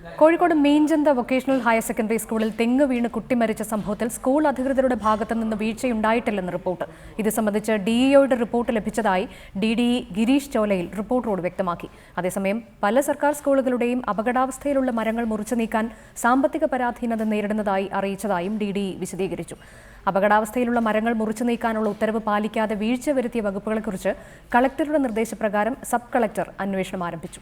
Kozhikode Meenchanda vocational higher secondary സ്കൂളിൽ തെങ്ങ് വീണ് കുട്ടി മരിച്ച സംഭവത്തിൽ സ്കൂൾ അധികൃതരുടെ ഭാഗത്തു നിന്ന് വീഴ്ചയുണ്ടായിട്ടില്ലെന്ന് റിപ്പോർട്ട്. ഇത് സംബന്ധിച്ച് ഡിഇഒയുടെ റിപ്പോർട്ട് ലഭിച്ചതായി ഡി ഡി ഗിരീഷ് ചോലയിൽ റിപ്പോർട്ടറോട് വ്യക്തമാക്കി. അതേസമയം പല സർക്കാർ സ്കൂളുകളുടെയും അപകടാവസ്ഥയിലുള്ള മരങ്ങൾ മുറിച്ചു നീക്കാൻ സാമ്പത്തിക പരാധീനത നേരിടുന്നതായി അറിയിച്ചതായും ഡി ഡി വിശദീകരിച്ചു. അപകടാവസ്ഥയിലുള്ള മരങ്ങൾ മുറിച്ചു നീക്കാനുള്ള ഉത്തരവ് പാലിക്കാതെ വീഴ്ച വരുത്തിയ വകുപ്പുകളെക്കുറിച്ച് കളക്ടറുടെ നിർദ്ദേശപ്രകാരം സബ് കളക്ടർ അന്വേഷണം ആരംഭിച്ചു.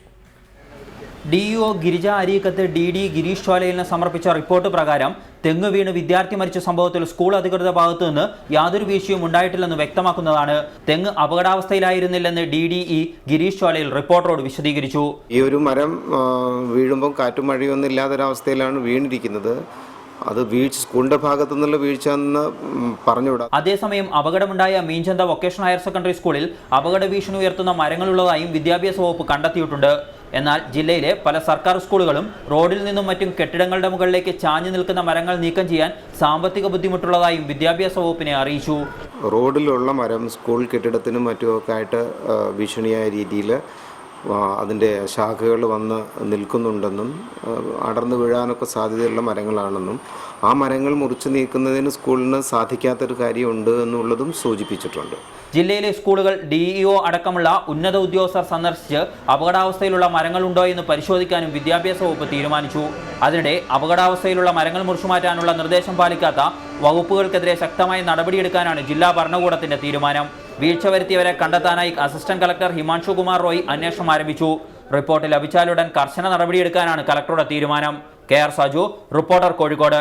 DEO Girija Areekkath D D Girish ചോലയിലിന് സമർപ്പിച്ച റിപ്പോർട്ട് പ്രകാരം തെങ്ങ് വീണ് വിദ്യാർത്ഥി മരിച്ച സംഭവത്തിൽ സ്കൂൾ അധികൃതരുടെ ഭാഗത്തു നിന്ന് യാതൊരു വീഴ്ചയും ഉണ്ടായിട്ടില്ലെന്ന് വ്യക്തമാക്കുന്നതാണ്. തെങ്ങ് അപകടാവസ്ഥയിലായിരുന്നില്ലെന്ന് D D E Girish Cholayil റിപ്പോർട്ടറോട് വിശദീകരിച്ചു. ഈ ഒരു മരം വീഴുമ്പോൾ കാറ്റും മഴയൊന്നും ഇല്ലാത്തൊരവസ്ഥയിലാണ് വീണിരിക്കുന്നത്. അത് വീഴ്ച സ്കൂളിന്റെ ഭാഗത്തു നിന്നുള്ള വീഴ്ച എന്ന് പറഞ്ഞുവിടാം. അതേസമയം അപകടമുണ്ടായ മീൻചന്ത വൊക്കേഷണൽ ഹയർ സെക്കൻഡറി സ്കൂളിൽ അപകട ഭീഷണി ഉയർത്തുന്ന മരങ്ങളുള്ളതായും വിദ്യാഭ്യാസ വകുപ്പ് കണ്ടെത്തിയിട്ടുണ്ട്. എന്നാൽ ജില്ലയിലെ പല സർക്കാർ സ്കൂളുകളും റോഡിൽ നിന്നും മറ്റും കെട്ടിടങ്ങളുടെ മുകളിലേക്ക് ചാഞ്ഞു നിൽക്കുന്ന മരങ്ങൾ നീക്കം ചെയ്യാൻ സാമ്പത്തിക ബുദ്ധിമുട്ടുള്ളതായും വിദ്യാഭ്യാസ വകുപ്പിനെ അറിയിച്ചു. റോഡിലുള്ള മരം സ്കൂൾ കെട്ടിടത്തിനും മറ്റുമൊക്കെ ആയിട്ട് ഭീഷണിയായ രീതിയിൽ അതിന്റെ ശാഖകൾ വന്ന് നിൽക്കുന്നുണ്ടെന്നും അടർന്നു വീഴാനൊക്കെ സാധ്യതയുള്ള മരങ്ങളാണെന്നും ആ മരങ്ങൾ മുറിച്ചു നീക്കുന്നതിന് സ്കൂളിന് സാധിക്കാത്തൊരു കാര്യമുണ്ട് എന്നുള്ളതും സൂചിപ്പിച്ചിട്ടുണ്ട്. ജില്ലയിലെ സ്കൂളുകൾ ഡിഇഒ അടക്കമുള്ള ഉന്നത ഉദ്യോഗസ്ഥർ സന്ദർശിച്ച് അപകടാവസ്ഥയിലുള്ള മരങ്ങളുണ്ടോ എന്ന് പരിശോധിക്കാനും വിദ്യാഭ്യാസ വകുപ്പ് തീരുമാനിച്ചു. അതിനിടെ അപകടാവസ്ഥയിലുള്ള മരങ്ങൾ മുറിച്ചുമാറ്റാനുള്ള നിർദ്ദേശം പാലിക്കാത്ത വകുപ്പുകൾക്കെതിരെ ശക്തമായ നടപടിയെടുക്കാനാണ് ജില്ലാ ഭരണകൂടത്തിന്റെ തീരുമാനം. വീഴ്ച വരുത്തിയവരെ കണ്ടെത്താനായി അസിസ്റ്റന്റ് കളക്ടർ ഹിമാൻഷു കുമാർ റോയ് അന്വേഷണം ആരംഭിച്ചു. റിപ്പോർട്ട് ലഭിച്ചാലുടൻ കർശന നടപടിയെടുക്കാനാണ് കളക്ടറുടെ തീരുമാനം. K R Saju reporter Kozhikode.